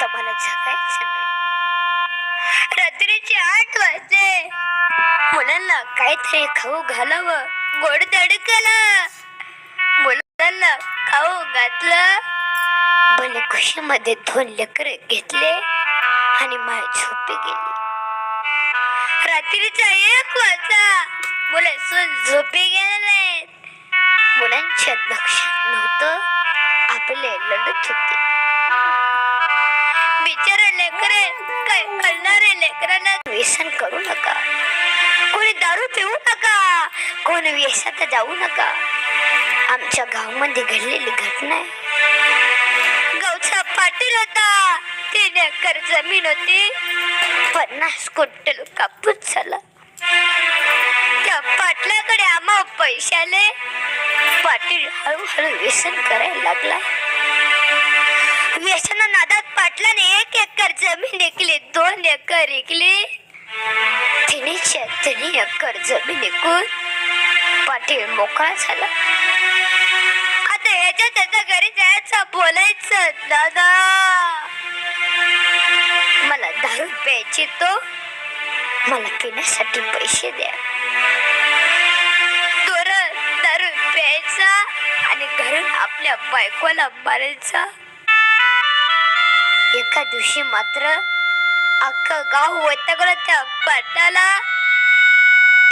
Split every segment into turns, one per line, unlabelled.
आता मला जगायचं नाही. रात्रीचे आठ वाजले. मुलांना काहीतरी खाऊ घालावं गोड तडकलं मुलांना खाऊ घातलं. भले खुशीमध्ये दोन लेकर घेतले आणि माय झोपी गेली. रात्रीचा एक वाजता मुलं सून झोपी गेले मुलांच्या लक्षात नव्हतं आपले लढत होते बिचारे लेकरे काय कळणारे लेकरांना व्यसन करू नका. कोणी दारू पिऊ नका कोणी व्यसात जाऊ नका. आमच्या गावामध्ये घडलेली घटना आहे. गावचा पाटील होता तीन एकर जमीन होती. पन्नास क्विंटल कापूस झाला. त्या पाटलाकडे आम्हा पैसे आले. पाटील हळूहळू व्यसन करायला लागला. व्यसना नादात पाटलाने एक एकर जमीन ऐकली दोन एकर ऐकली तिनेच्या तिने एकर जमीन ऐकून पाटील मोकळा झाला. आता याच्या त्याच्या घरी जायचं बोलायचं दादा. मला दारू प्यायची तो मला पिण्यासाठी पैसे द्या. दोर दारू प्यायचा आणि घरून आपल्या बायकोला मारायचा. एका दिवशी मात्र अख्खं गाव वैतागलं. त्या पाटाला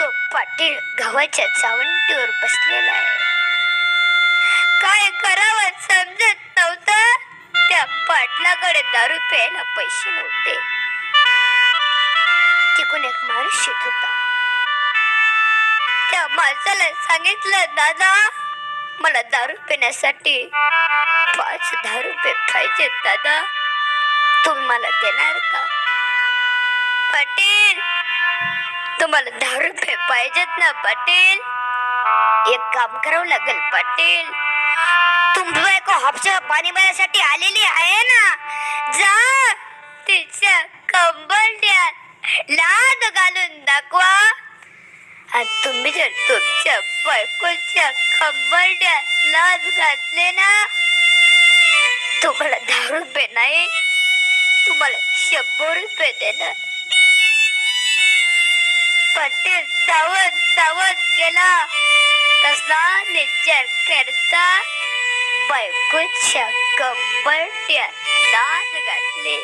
तो पाटील गावाच्या चावंटीवर बसलेला आहे. काय करावं समजत नव्हतं. त्या पाटलाकडे दारू प्यायला पैसे नव्हते. तिकून एक माणूस शिक होता. त्या माणसाला सांगितलं दादा मला दारू पिण्यासाठी पाच दहा रुपये पाहिजेत दादा. तुम्हाला देणार का? पाटील तुम्हाला दहा रुपये पाहिजेत ना पाटील. एक काम करावं लागेल पाटील. तुम्ही बायको हापशा पाणी भरण्यासाठी आलेली आहे ना? जा तिच्या कंबरड्यात लाद घालून दाखवा. आणि तुम्ही जर तुमच्या बायकोच्या कंबरड्यात लाद घातले ना तुम्हाला दहा रुपये नाही. तुम्हाला शंभर रुपये देणार. पटेल धावत धावत गेला कसला निचार करता बायकोच्या कंबरट्या लाज घातले.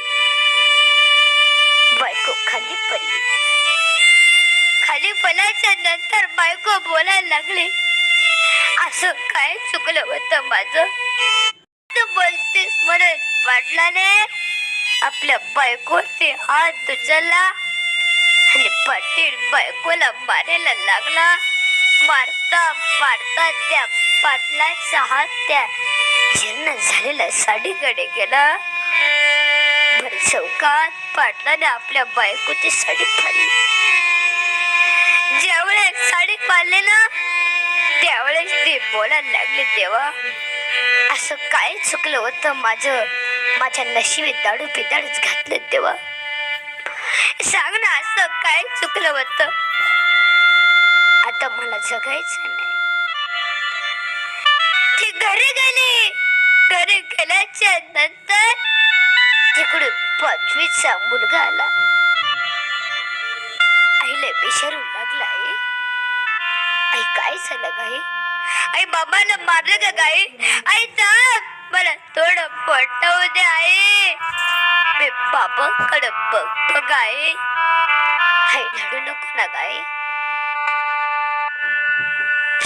बायको खाली पडली. खाली पडल्याच्या नंतर बायको बोलायला लागली. असं काय चुकलं होतं माझं? बोलतेस म्हणून पाटलाने आपल्या बायकोचे हात उचलला आणि पाटील बायकोला मारायला लागला. मारता मारता त्या पाटलाचा हात त्या जीर्ण झालेल्या साडीकडे गेला. भर चौकात पाटलाने आपल्या बायकोची साडी फाडली. ज्यावेळेस साडी फाडले ना त्यावेळेस ते बोलायला लागली देवा असं काय चुकलं होतं माझं? माझ्या नशिबी दाडू पिदाडूच घातलं तेव्हा. सांग ना असं काय चुकलं होतं? आता मला जगायचं नाही. ते घरी गेली. घरी गेल्याच्यानंतर तिकडे पाचवीचा मुलगा आला. आईला विचारू लागला आई आई काय झालं गाई आई बाबानं मारलं का गाई आई थांब मला थोडं पटवू दे आई. मी बाबाकडे बघतो गाई आई. लढू नको ना गाई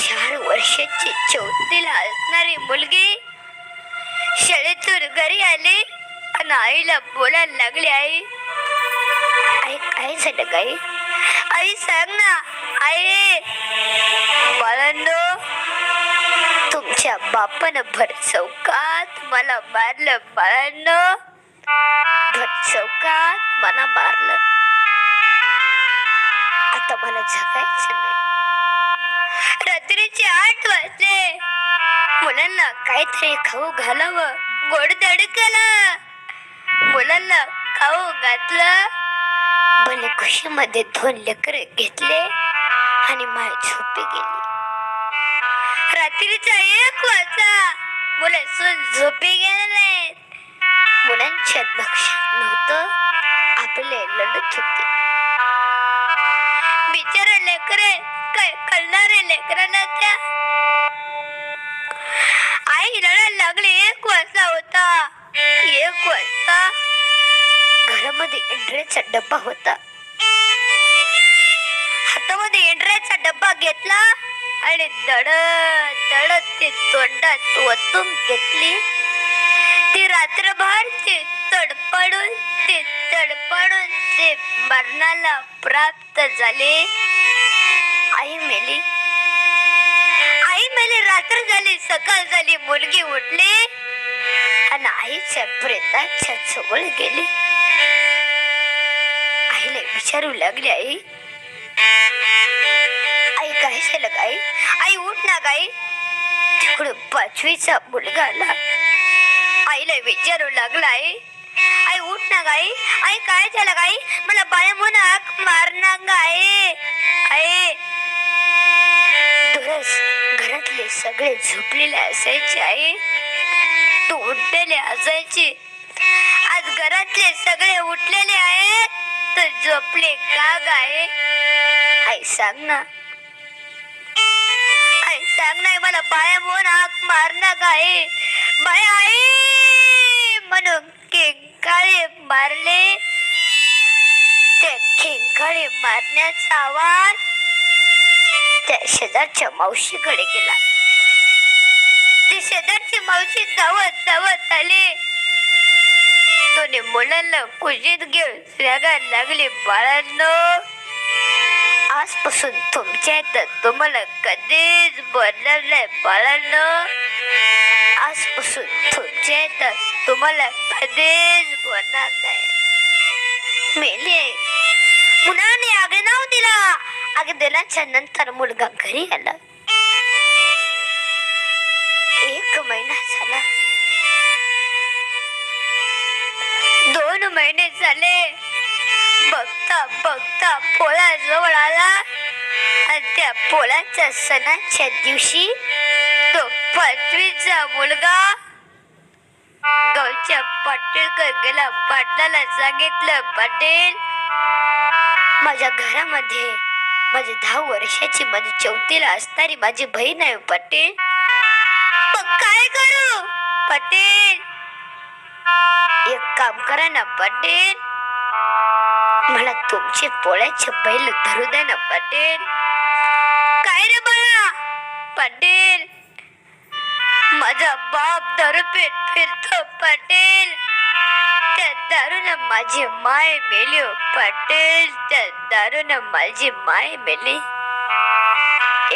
चार वर्षाची चौथीला असणारी मुलगी शाळेतून घरी आली आणि आईला बोलायला लागली आई. आई काय झालं गाई आई सांग ना आई. बाळांनो तुझ्या बापानं भर चौकात मला मारलं बाळांनो. भर चौकात मला मारलं. आता मला जगायचं नाही. रात्रीचे आठ वाजले. मुलांना काहीतरी खाऊ घालावं. गोड तडकलं मुलांना खाऊ घातलं. भले खुशीमध्ये दोन लेकर घेतले आणि माय झोपी गेली. रात्रीचा एक वाजता मुलं सून झोपी गेले मुलांच्या लक्षात नव्हतं आपले लढत होते. बिचारे लेकरे काय कळणारे लेकरांना त्या? आई रडायला लागली एक वाजता होता. एक वाजता घरामध्ये इंड्रेचा डब्बा होता. हातामध्ये इंड्रेचा डब्बा घेतला. आणि दडत दडत ते तोंडात ओतून घेतली. ती रात्रभर ती तडपडून ते तडपडून ते मरणाला प्राप्त झाले. आई मेली. आई मेली रात्र झाली सकाळ झाली मुलगी उठली. आणि आईच्या प्रेताच्या जवळ गेली. आईला विचारू लागली आई. आई काय झालं काय सकाळी तिकडून पाचवीचा मुलगा आला. आईला विचारू लागला आई आई उठ ना गाई. आई काय झालं गाई? मला बाय म्हणून मार ना गाई आई दुरस घरातले सगळे झोपलेले असायचे आई. तू उठलेले असायची. आज घरातले सगळे उठलेले आहे तर झोपले का गाय आई सांग ना सांग नाही मला बाया म्हणून हाक मार ना गाय बाय आई म्हणून किंकाळी मारले. त्या किंकाळी मारण्याचा आवाज त्या शेजारच्या मावशीकडे गेला. ती शेजारची मावशी धावत धावत आली. दोन्ही मुलांना कुशीत घेऊन रागायला लागली बाळांनो. आजपासून तुमच्या इथं तुम्हाला कधीच बोलणार नाही बाळांनो आजपासून तुमच्या इथं तुम्हाला कधीच बोलणार नाही. मेले. मुलाने आगे नाव दिला. आगे दिल्याच्या नंतर मुलगा घरी आला. एक महिना झाला. दोन महिने झाले. बघता बघता पोळा जवळ आला. आणि त्या पोळाच्या सणाच्या दिवशी तो पाचवीचा मुलगा गावच्या पाटीलकर गेला. पाटलाला सांगितलं पाटील माझ्या घरामध्ये माझी दहा वर्षाची माझी चौथीला असणारी माझी बहीण आहे पाटील. काय करू पाटील? एक काम करा ना पाटील. मला तुमचे पोळ्याचे बैल धरू द्या ना पटेल. काय रे बाळा? पटेल. माझा बाप दारू पेट फिरतो पटेल. त्या दारूनं माझी माय मेली हो पटेल. त्या दारूनं माझी माय मेली.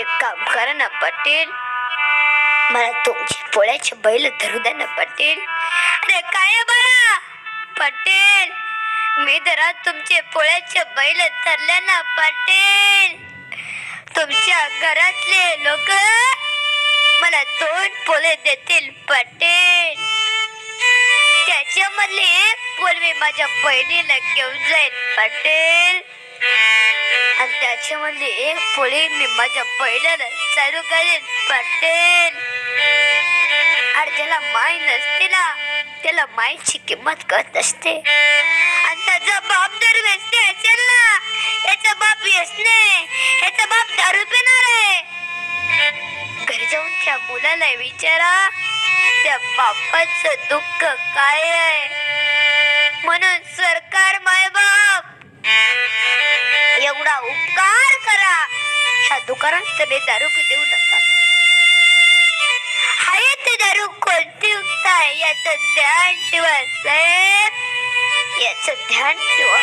एक काम करा ना पटेल. मला तुमची पोळ्याचे बैल धरू द्या ना पटेल. अरे काय बाळा? पटेल. मी जरा तुमचे पोळ्याचे बैल धरल्या ना पाटील. तुमच्या घरातले लोक मला दोन पोळे देतील पाटील. त्याच्यामधली पोल मी माझ्या बहिणीला घेऊन जाईल पाटील. आणि त्याच्यामधली एक पोळी मी माझ्या बहिणीला चालू करेन पाटील. आणि त्याला माय नसते ना त्याला मायची किंमत कळत नसते. आणि त्याचा बाप जर व्यस्त असेल ना याचा बाप व्यसने याचा बाप दारू पिणार आहे. घरी जाऊन त्या मुलाला विचारा त्या बापाचं दुःख काय आहे? म्हणून सरकार मायबाप एवढा उपकार करा. ह्या दुकानात तुम्ही दारू देऊ नका कोणती उगता याचं ध्यान ठेवा साहेब याचं ध्यान ठेवा